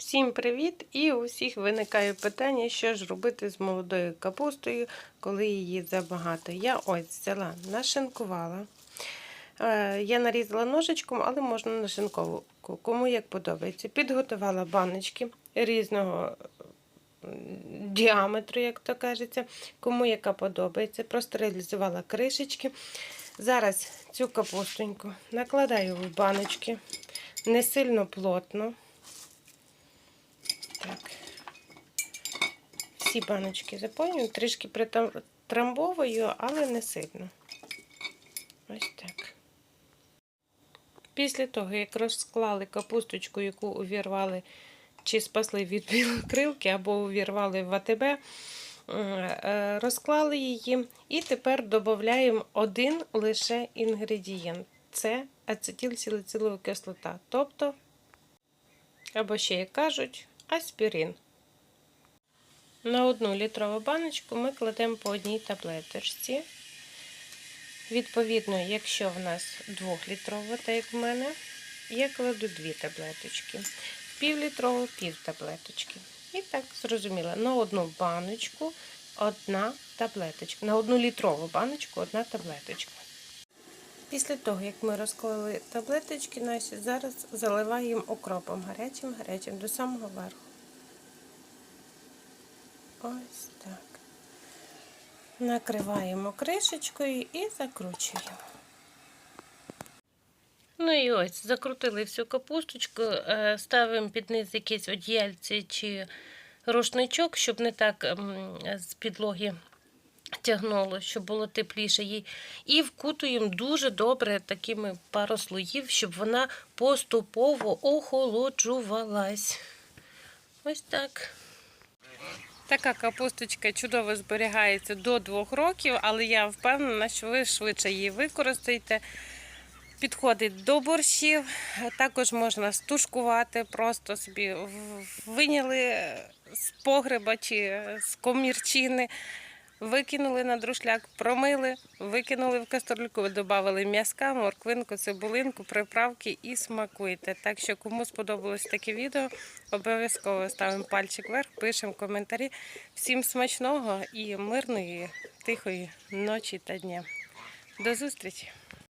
Всім привіт! І у всіх виникає питання, що ж робити з молодою капустою, коли її забагато. Я ось взяла, нашинкувала. Е, Я нарізала ножичком, але можна нашинковку, кому як подобається. Підготувала баночки різного діаметру, як то кажеться, кому яка подобається. Простерилізувала кришечки. Зараз цю капустоньку накладаю в баночки, не сильно плотно. Так. Всі баночки заповнюю, трішки притрамбовую, але не сильно. Ось так. Після того, як розклали капусточку, яку увірвали чи спасли від білокрилки, або увірвали в АТБ, е, е, розклали її і тепер додаємо один лише інгредієнт. Це ацетилсілицилова кислота. Тобто, або ще як кажуть, аспірин. На одну літрову баночку ми кладемо по одній таблеточці. Відповідно, якщо в нас 2-літрова, так як в мене, я кладу дві таблеточки. Півлітрову пів таблеточки. І так, зрозуміло, на одну баночку одна таблеточка. На одну літрову баночку одна таблеточка. Після того, як ми розклали таблеточки наші, зараз заливаємо окропом гарячим, гарячим до самого верху. Ось так. Накриваємо кришечкою і закручуємо. Ну і ось, закрутили всю капусточку, е, ставимо під низ якесь одіяльце чи рушничок, щоб не так з підлоги тягнуло, щоб було тепліше їй. І вкутуємо дуже добре такими пару слоїв, щоб вона поступово охолоджувалась. Ось так. Така капусточка чудово зберігається до двох років, але я впевнена, що ви швидше її використаєте. Підходить до борщів, також можна стушкувати, просто собі виняли з погреба чи з комірчини, викинули на друшляк, промили, викинули в каструльку, додали м'язка, морквинку, цибулинку, приправки і смакуйте. Так що, кому сподобалось таке відео, обов'язково ставимо пальчик вверх, пишемо коментарі. Всім смачного і мирної, тихої ночі та дня. До зустрічі!